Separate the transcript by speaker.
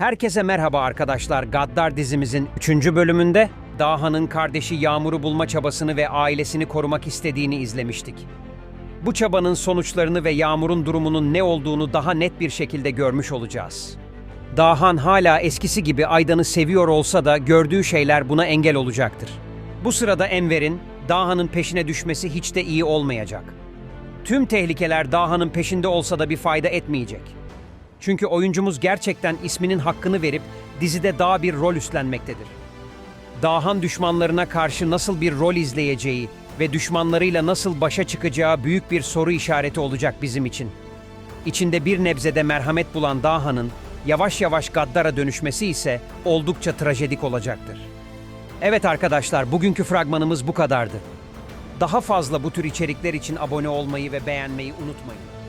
Speaker 1: Herkese merhaba arkadaşlar. Gaddar dizimizin 3. bölümünde Daha'nın kardeşi Yağmur'u bulma çabasını ve ailesini korumak istediğini izlemiştik. Bu çabanın sonuçlarını ve Yağmur'un durumunun ne olduğunu daha net bir şekilde görmüş olacağız. Dahan hala eskisi gibi Aydan'ı seviyor olsa da gördüğü şeyler buna engel olacaktır. Bu sırada Enver'in Daha'nın peşine düşmesi hiç de iyi olmayacak. Tüm tehlikeler Daha'nın peşinde olsa da bir fayda etmeyecek. Çünkü oyuncumuz gerçekten isminin hakkını verip dizide daha bir rol üstlenmektedir. Dahan düşmanlarına karşı nasıl bir rol izleyeceği ve düşmanlarıyla nasıl başa çıkacağı büyük bir soru işareti olacak bizim için. İçinde bir nebzede merhamet bulan Daha'nın yavaş yavaş gaddara dönüşmesi ise oldukça trajedik olacaktır. Evet arkadaşlar, bugünkü fragmanımız bu kadardı. Daha fazla bu tür içerikler için abone olmayı ve beğenmeyi unutmayın.